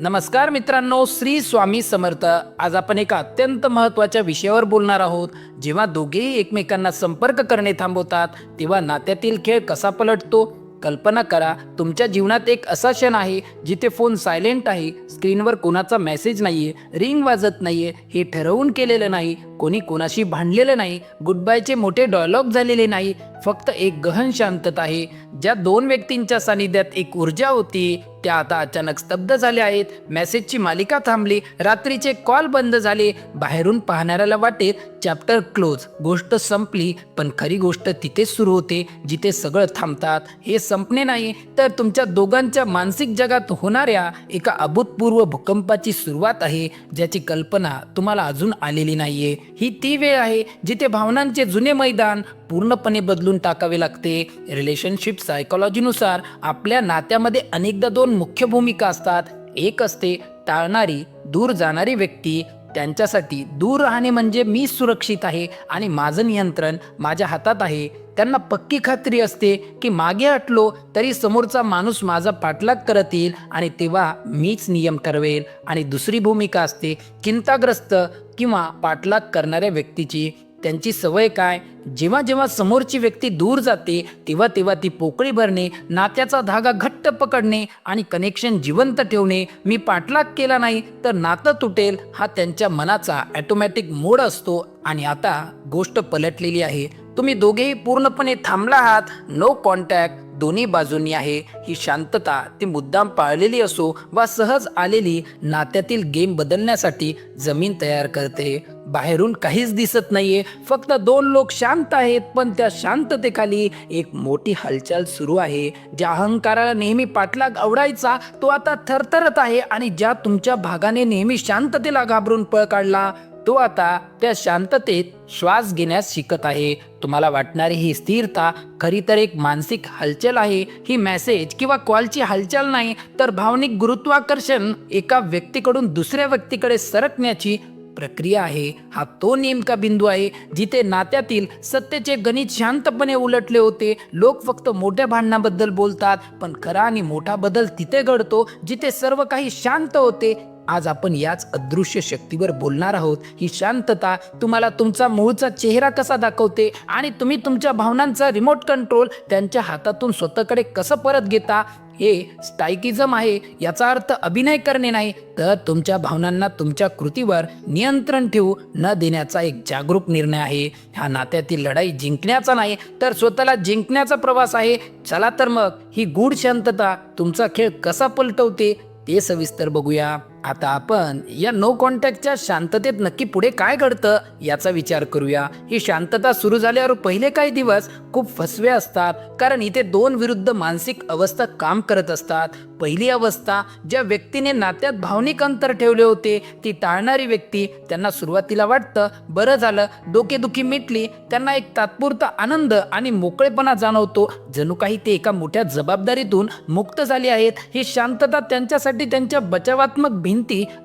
नमस्कार मित्रांनो श्री स्वामी समर्थ. आज आपण एका अत्यंत महत्त्वाच्या विषयावर बोलणार आहोत. जेव्हा दोघेही एकमेकांना संपर्क करणे थांबवतात तेव्हा नात्यातील खेळ कसा पलटतो? कल्पना करा तुमच्या जीवनात एक असा क्षण आहे जिथे फोन सायलेंट आहे स्क्रीनवर कोणाचा मेसेज नाहीये रिंग वाजत नाहीये हे ठरवून केलेलं नाही. कोणी कोणाशी भांडलेलं नाही गुड बायचे मोठे डायलॉग झालेले नाही फक्त एक गहन शांतता आहे. ज्या दोन व्यक्तींच्या सानिध्यात एक ऊर्जा होती त्या आता अचानक स्तब्ध झाल्या आहेत. मेसेजची मालिका थांबली रात्रीचे कॉल बंद झाले. बाहेरून पाहणाऱ्याला वाटेल चॅप्टर क्लोज गोष्ट संपली पण खरी गोष्ट तिथेच सुरू होते जिथे सगळं थांबतात. हे संपणे नाही तर तुमच्या दोघांच्या मानसिक जगात होणाऱ्या एका अभूतपूर्व भूकंपाची सुरुवात आहे ज्याची कल्पना तुम्हाला अजून आलेली नाहीये. ही ती वेळ आहे जिथे भावनांचे जुने मैदान पूर्णपणे बदलून टाकावे लागते. रिलेशनशिप सायकोलॉजीनुसार आपल्या नात्यामध्ये अनेकदा दोन मुख्य भूमिका असतात. एक असते टाळणारी दूर जाणारी व्यक्ती. त्यांच्यासाठी दूर राहणे म्हणजे मी सुरक्षित आहे आणि माझं नियंत्रण माझ्या हातात आहे. त्यांना पक्की खात्री असते की मागे हटलो तरी समोरचा माणूस माझा पाठलाग करत येईल आणि तेव्हा मीच नियम ठरवेल. आणि दुसरी भूमिका असते चिंताग्रस्त किंवा पाठलाग करणाऱ्या व्यक्तीची त्यांची सवय काय? जेव्हा जेव्हा समोरची व्यक्ती दूर जाते तेव्हा तेव्हा ती पोकळी भरणे नात्याचा धागा घट्ट पकडणे आणि कनेक्शन जिवंत ठेवणे मी पाठलाग केला नाही तर नातं तुटेल हा त्यांच्या मनाचा ॲटोमॅटिक मोड असतो. आणि आता गोष्ट पलटलेली आहे. तुम्ही दोघेही पूर्णपणे थांबला आहात. नो कॉन्टॅक्ट दोन्ही बाजूंनी आहे. ही शांतता ती मुद्दाम पाळलेली असो वा सहज आलेली नात्यातील गेम बदलण्यासाठी जमीन तयार करते. बाहेरून काहीच दिसत नाहीये फक्त दोन लोक शांत आहेत पण त्या शांततेखाली एक मोठी हालचाल सुरू आहे. ज्या अहंकाराला नेहमी पाठलाग आवडायचा तो आता थरथरत आहे आणि ज्या तुमच्या भागाने नेहमी शांततेला घाबरून पळ काढला तो आता त्या शांततेत श्वास घेण्यास शिकत आहे. तुम्हाला वाटणारी ही स्थिरता खरी तर एक मानसिक हालचाल आहे. ही मेसेज किंवा कॉलची हालचाल नाही तर भावनिक गुरुत्वाकर्षण एका व्यक्तीकडून दुसऱ्या व्यक्तीकडे सरकण्याची प्रक्रिया आहे. हा तो नेमका बिंदू आहे जिथे नात्यातील सत्तेचे गणित शांतपणे उलटले होते. लोक फक्त मोठ्या भांडणाबद्दल बोलतात पण खरा आणि मोठा बदल तिथे घडतो जिथे सर्व काही शांत होते आज आपण याच अदृश्य शक्तीवर बोलणार आहोत. ही शांतता तुम्हाला तुमचा मूळचा चेहरा कसा दाखवते आणि तुम्ही तुमच्या भावनांचा रिमोट कंट्रोल त्यांच्या हातातून स्वतःकडे कसं परत घेता हे स्टायकिझम आहे. याचा अर्थ अभिनय करणे नाही तर तुमच्या भावनांना तुमच्या कृतीवर नियंत्रण ठेवू न देण्याचा एक जागरूक निर्णय आहे. ह्या नात्यातील लढाई जिंकण्याचा नाही तर स्वतःला जिंकण्याचा प्रवास आहे. चला तर मग ही गूढ शांतता तुमचा खेळ कसा पलटवते ते सविस्तर बघूया. आता आपण या नो कॉन्टॅक्टच्या शांततेत नक्की पुढे काय घडतं याचा विचार करूया. ही शांतता सुरू झाल्यावर पहिले काही दिवस खूप फसवे असतात कारण इथे दोन विरुद्ध मानसिक अवस्था काम करत असतात. पहिली अवस्था ज्या व्यक्तीने नात्यात भावनिक अंतर ठेवले होते ती टाळणारी व्यक्ती त्यांना सुरुवातीला वाटतं बरं झालं डोकेदुखी मिटली त्यांना एक तात्पुरता आनंद आणि मोकळेपणा जाणवतो. जणू काही ते एका मोठ्या जबाबदारीतून मुक्त झाले आहेत. ही शांतता त्यांच्यासाठी त्यांच्या बचावात्मक भिंती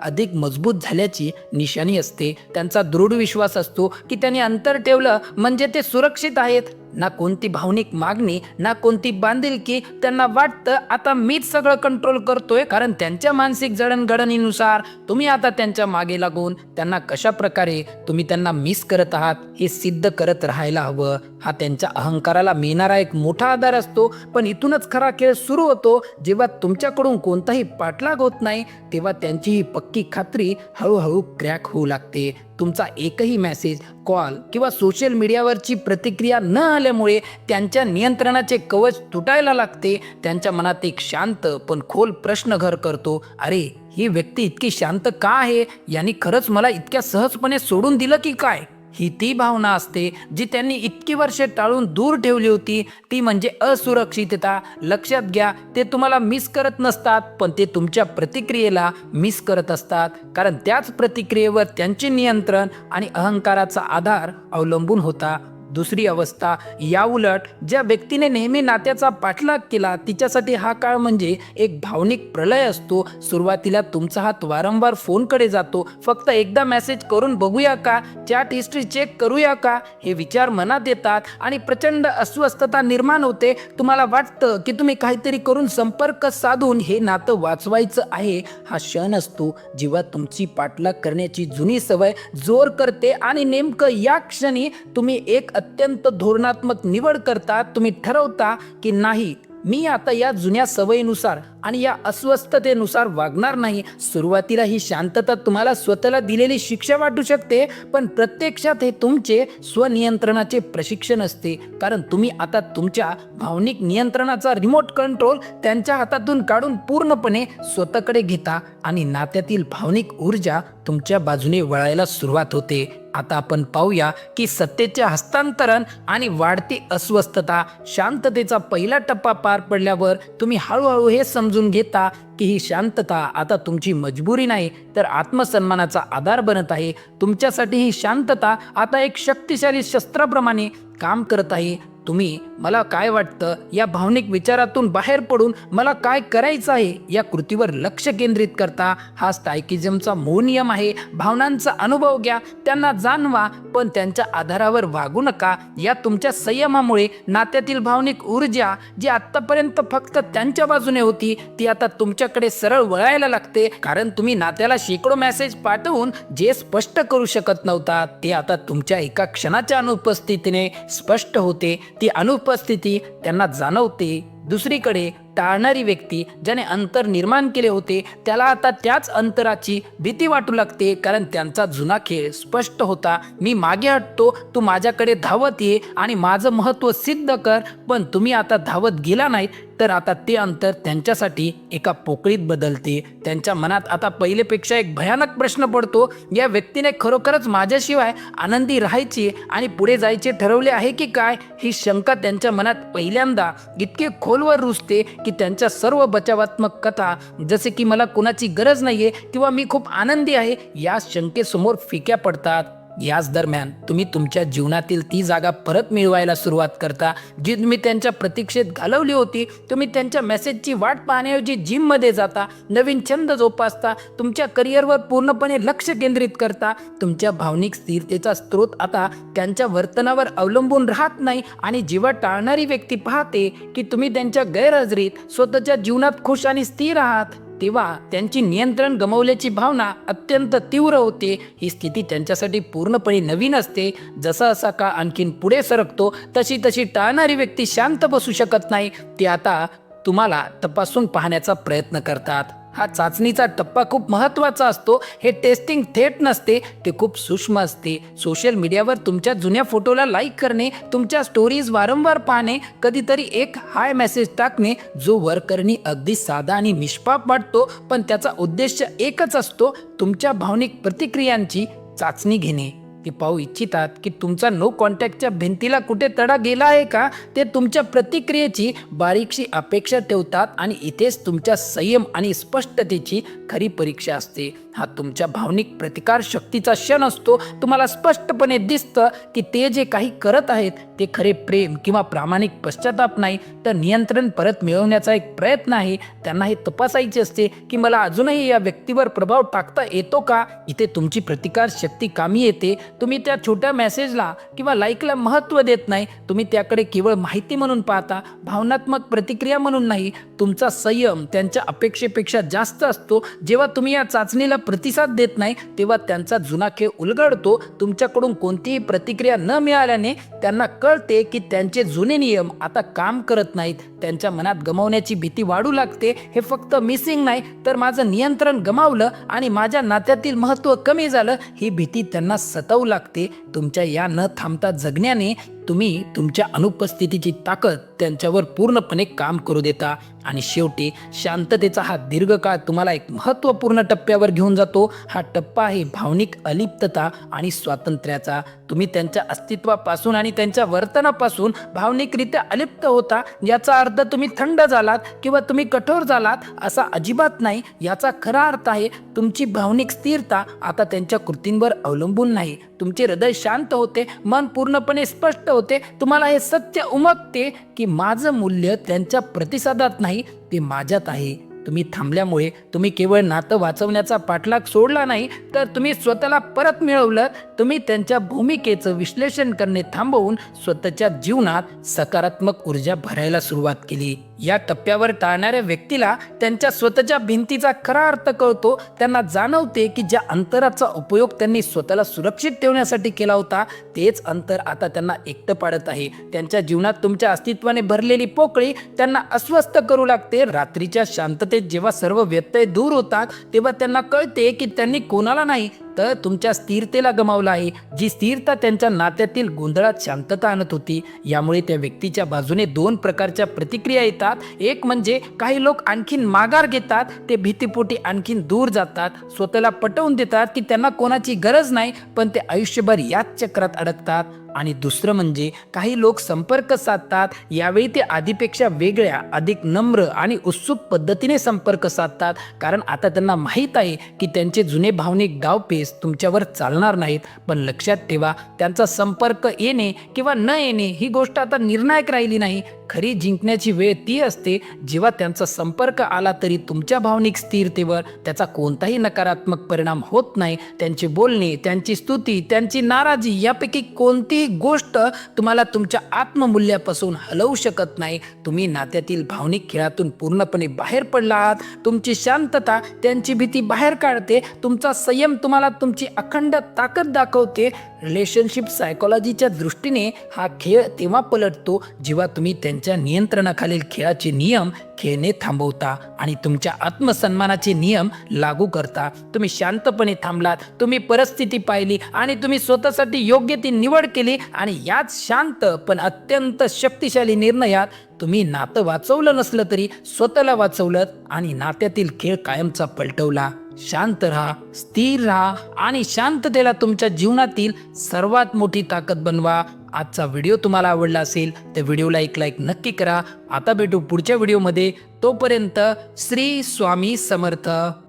अधिक मजबूत झाल्याची निशाणी असते. त्यांचा दृढ विश्वास असतो की त्यांनी अंतर ठेवलं म्हणजे ते सुरक्षित आहेत. ना कोणती भावनिक मागणी ना कोणती बांधिलकी त्यांना वाटतं आता मीच सगळं कंट्रोल करतोय कारण त्यांच्या मानसिक जडणघडणीनुसार तुम्ही आता त्यांच्या मागे लागून त्यांना कशा प्रकारे तुम्ही त्यांना मिस करत आहात हे सिद्ध करत राहायला हवं. हा त्यांच्या अहंकाराला मिळणारा एक मोठा आधार असतो. पण इथूनच खरा खेळ सुरू होतो. जेव्हा तुमच्याकडून कोणताही पाठलाग होत नाही तेव्हा त्यांची ही पक्की खात्री हळूहळू क्रॅक होऊ लागते. तुमचा एकही मेसेज कॉल किंवा सोशल मीडियावरची प्रतिक्रिया न आल्यामुळे त्यांच्या नियंत्रणाचे कवच तुटायला लागते त्यांच्या मनात एक शांत पण खोल प्रश्न घर करतो अरे ही व्यक्ती इतकी शांत का आहे? यांनी खरंच मला इतक्या सहजपणे सोडून दिलं की काय? ही ती भावना असते जी त्यांनी इतकी वर्षे टाळून दूर ठेवली होती. ती म्हणजे असुरक्षितता. लक्षात घ्या ते तुम्हाला मिस करत नसतात पण ते तुमच्या प्रतिक्रियेला मिस करत असतात. कारण त्याच प्रतिक्रियेवर त्यांचे नियंत्रण आणि अहंकाराचा आधार अवलंबून होता. दुसरी अवस्था. याउलट ज्या व्यक्तीने नेहमी नात्याचा पाठलाग केला तिच्यासाठी हा काळ म्हणजे एक भावनिक प्रलय असतो. सुरुवातीला तुमचा हात वारंवार फोनकडे जातो. फक्त एकदा मेसेज करून बघूया का? चॅट हिस्ट्री चेक करूया का? हे विचार मनात येतात आणि प्रचंड अस्वस्थता निर्माण होते. तुम्हाला वाटतं की तुम्ही काहीतरी करून संपर्क साधून हे नातं वाचवायचं आहे. हा क्षण असतो जेव्हा तुमची पाठलाग करण्याची जुनी सवय जोर करते आणि नेमकं या क्षणी तुम्ही एक अत्यंत धोरणात्मक निवड करता तुम्ही ठरवता की नाही मी आता या जुन्या सवयीनुसार आणि या अस्वस्थतेनुसार वागणार नाही. सुरुवातीला ही शांतता तुम्हाला स्वतःला दिलेली शिक्षा वाटू शकते पण प्रत्यक्षात हे तुमचे स्वनियंत्रणाचे प्रशिक्षण असते. कारण तुम्ही आता तुमच्या भावनिक नियंत्रणाचा रिमोट कंट्रोल त्यांच्या हातातून काढून पूर्णपणे स्वतःकडे घेता आणि नात्यातील भावनिक ऊर्जा तुमच्या बाजूने वळायला सुरुवात होते. आता आपण पाहूया की सत्तेचे हस्तांतरण आणि वाढती अस्वस्थता शांततेचा पहिला टप्पा पार पडल्यावर तुम्ही हळूहळू हे समजून घेता की ही शांतता आता तुमची मजबुरी नाही तर आत्मसन्मानाचा आधार बनत आहे. तुमच्यासाठी ही शांतता आता एक शक्तिशाली शस्त्राप्रमाणे काम करत आहे. तुम्ही मला काय वाटतं या भावनिक विचारातून बाहेर पडून मला काय करायचं आहे या कृतीवर लक्ष केंद्रित करता. हा स्टायकिझमचा मूळ नियम आहे. भावनांचा अनुभव घ्या त्यांना जाणवा पण त्यांच्या आधारावर वागू नका. या तुमच्या संयमामुळे नात्यातील भावनिक ऊर्जा जी आत्तापर्यंत फक्त त्यांच्या बाजूने होती ती आता तुमच्याकडे सरळ वळायला लागते. कारण तुम्ही नात्याला शेकडो मेसेज पाठवून जे स्पष्ट करू शकत नव्हता ते आता तुमच्या एका क्षणाच्या अनुपस्थितीने स्पष्ट होते. ती अनुपस्थिती त्यांना जाणवते. दुसरीकडे टाळणारी व्यक्ती ज्याने अंतर निर्माण केले होते त्याला आता त्याच अंतराची भीती वाटू लागते कारण त्यांचा जुना खेळ स्पष्ट होता मी मागे हटतो तू माझ्याकडे धावत ये आणि माझं महत्त्व सिद्ध कर पण तुम्ही आता धावत गेला नाही तर आता ते अंतर त्यांच्यासाठी एका पोकळीत बदलते. त्यांच्या मनात आता पहिलेपेक्षा एक भयानक प्रश्न पडतो. या व्यक्तीने खरोखरच माझ्याशिवाय आनंदी राहायची आणि पुढे जायचे ठरवले आहे की काय? ही शंका त्यांच्या मनात पहिल्यांदा इतके खोलवर रुजते की त्यांच्या सर्व बचावात्मक कथा जसे की मला कुणाची गरज नाहीये किंवा मी खूप आनंदी आहे या शंकेसमोर फिक्या पडतात. याच दरम्यान तुम्ही तुमच्या जीवनातील ती जागा परत मिळवायला सुरुवात करता जी तुम्ही त्यांच्या प्रतीक्षेत घालवली होती. तुम्ही त्यांच्या मेसेजची वाट पाहण्याऐवजी जिममध्ये जाता नवीन छंद जोपासता तुमच्या करिअरवर पूर्णपणे लक्ष केंद्रित करता. तुमच्या भावनिक स्थिरतेचा स्रोत आता त्यांच्या वर्तनावर अवलंबून राहत नाही आणि जीवा टाळणारी व्यक्ती पाहते की तुम्ही त्यांच्या गैरहजेरीत स्वतःच्या जीवनात खुश आणि स्थिर आहात. तेव्हा त्यांची नियंत्रण गमावल्याची भावना अत्यंत तीव्र होते. ही स्थिती त्यांच्यासाठी पूर्णपणे नवीन असते. जसा असा का आणखीन पुढे सरकतो तशी तशी टाळणारी व्यक्ती शांत बसू शकत नाही. ते आता तुम्हाला तपासून पाहण्याचा प्रयत्न करतात. हा चाचणीचा टप्पा खूप महत्त्वाचा असतो. हे टेस्टिंग थेट नसते ते खूप सूक्ष्म असते. सोशल मीडियावर तुमच्या जुन्या फोटोला लाईक करणे तुमच्या स्टोरीज वारंवार पाहणे कधीतरी एक हाय मेसेज टाकणे जो वर्करनी अगदी साधा आणि निष्पाप वाटतो पण त्याचा उद्देश एकच असतो तुमच्या भावनिक प्रतिक्रियांची चाचणी घेणे. ते पाहू इच्छितात की तुमचा नो कॉन्टॅक्टच्या भिंतीला कुठे तडा गेला आहे का? ते तुमच्या प्रतिक्रियेची बारीकशी अपेक्षा ठेवतात आणि इथेच तुमच्या संयम आणि स्पष्टतेची खरी परीक्षा असते. हा तुमच्या भावनिक प्रतिकार शक्तीचा क्षण असतो. तुम्हाला स्पष्टपणे दिसतं की ते जे काही करत आहेत ते खरे प्रेम किंवा प्रामाणिक पश्चाताप नाही तर नियंत्रण परत मिळवण्याचा एक प्रयत्न आहे. त्यांना हे तपासायचे असते की मला अजूनही या व्यक्तीवर प्रभाव टाकता येतो का? इथे तुमची प्रतिकार शक्ती कामी येते. तुम्ही त्या छोट्या मेसेजला किंवा लाईकला महत्त्व देत नाही तुम्ही त्याकडे केवळ माहिती म्हणून पाहता भावनात्मक प्रतिक्रिया म्हणून नाही तुमचा संयम त्यांच्या अपेक्षेपेक्षा जास्त असतो. जेव्हा तुम्ही या चाचणीला प्रतिसाद देत नाही तेव्हा त्यांचा जुना खेळ उलगडतो. तुमच्याकडून कोणतीही प्रतिक्रिया न मिळाल्याने त्यांना कळते की त्यांचे जुने नियम आता काम करत नाहीत. त्यांच्या मनात गमावण्याची भीती वाढू लागते. हे फक्त मिसिंग नाही तर माझं नियंत्रण गमावलं आणि माझ्या नात्यातील महत्त्व कमी झालं. ही भीती त्यांना सतवलं लागते. तुमच्या या न थांबता जगण्याने तुम्ही तुमच्या अनुपस्थितीची ताकद त्यांच्यावर पूर्णपणे काम करू देता. आणि शेवटी शांततेचा हा दीर्घकाळ तुम्हाला एक महत्त्वपूर्ण टप्प्यावर घेऊन जातो. हा टप्पा आहे भावनिक अलिप्तता आणि स्वातंत्र्याचा. तुम्ही त्यांच्या अस्तित्वापासून आणि त्यांच्या वर्तनापासून भावनिकरित्या अलिप्त होता. याचा अर्थ तुम्ही थंड झालात किंवा तुम्ही कठोर झालात असा अजिबात नाही. याचा खरा अर्थ आहे तुमची भावनिक स्थिरता आता त्यांच्या कृतींवर अवलंबून नाही. तुमचे हृदय शांत होते. मन पूर्णपणे स्पष्ट होते तुम्हाला हे सत्य उमगते की माझं मूल्य त्यांच्या प्रतिसादात नाही ते माझ्यात आहे. तुम्ही थांबल्यामुळे तुम्ही केवळ नातं वाचवण्याचा पाठलाग सोडला नाही तर तुम्ही स्वतःला परत मिळवलं. तुम्ही त्यांच्या भूमिकेचं विश्लेषण करणे थांबवून स्वतःच्या जीवनात सकारात्मक ऊर्जा भरायला सुरुवात केली. या टप्प्यावर टाळणाऱ्या व्यक्तीला त्यांच्या स्वतःच्या भिंतीचा खरा अर्थ कळतो. त्यांना जाणवते की ज्या अंतराचा उपयोग त्यांनी स्वतःला सुरक्षित ठेवण्यासाठी केला होता तेच अंतर आता त्यांना एकटं पाडत आहे. त्यांच्या जीवनात तुमच्या अस्तित्वाने भरलेली पोकळी त्यांना अस्वस्थ करू लागते. रात्रीच्या शांततेत जेव्हा सर्व व्यत्यय दूर होतात तेव्हा त्यांना कळते की त्यांनी कोणाला नाही तर तुमच्या स्थिरतेला गमावलं आहे. जी स्थिरता त्यांच्या नात्यातील गोंधळात शांतता आणत होती. यामुळे त्या व्यक्तीच्या बाजूने दोन प्रकारच्या प्रतिक्रिया येतात. एक म्हणजे काही लोक आणखीन माघार घेतात. ते भीतीपोटी आणखीन दूर जातात. स्वतःला पटवून देतात की त्यांना कोणाची गरज नाही पण ते आयुष्यभर याच चक्रात अडकतात. आणि दुसरं म्हणजे काही लोक संपर्क साधतात यावेळी ते आधीपेक्षा वेगळ्या अधिक नम्र आणि उत्सुक पद्धतीने संपर्क साधतात. कारण आता त्यांना माहीत आहे की त्यांचे जुने भावनिक डावपेच तुमच्यावर चालणार नाहीत. पण लक्षात ठेवा त्यांचा संपर्क येणे किंवा न येणे ही गोष्ट आता निर्णायक राहिली नाही. खरी जिंकण्याची वेळ ती असते जेव्हा त्यांचा संपर्क आला तरी तुमच्या भावनिक स्थिरतेवर त्याचा कोणताही नकारात्मक परिणाम होत नाही. त्यांचे बोलणे त्यांची स्तुती त्यांची नाराजी यापैकी कोणती कोणतीही गोष्ट तुम्हाला तुमच्या आत्ममूल्यापासून हलवू शकत नाही. तुम्ही नात्यातील भावनिक खेळातून पूर्णपणे बाहेर पडला आहात. तुमची शांतता त्यांची भीती बाहेर काढते. तुमचा संयम तुम्हाला तुमची अखंड ताकद दाखवते. रिलेशनशिप सायकोलॉजीच्या दृष्टीने हा खेळ तेव्हा पलटतो जेव्हा तुम्ही त्यांच्या नियंत्रणाखालील खेळाचे नियम खेळणे थांबवता आणि तुमच्या आत्मसन्मानाचे नियम लागू करता. तुम्ही शांतपणे थांबलात तुम्ही परिस्थिती पाहिली आणि तुम्ही स्वतःसाठी योग्य ती निवड केली आणि याच शांत पण अत्यंत शक्तिशाली निर्णयात तुम्ही नातं वाचवलं नसलं तरी स्वतःला वाचवलं आणि नात्यातील खेळ कायमचा पलटवला. शांत राहा स्थिर राहा आणि शांततेला तुमच्या जीवनातील सर्वात मोठी ताकद बनवा. आजचा व्हिडिओ तुम्हाला आवडला असेल तर व्हिडिओला एक लाईक नक्की करा. आता भेटू पुढच्या व्हिडिओमध्ये. तोपर्यंत श्री स्वामी समर्थ.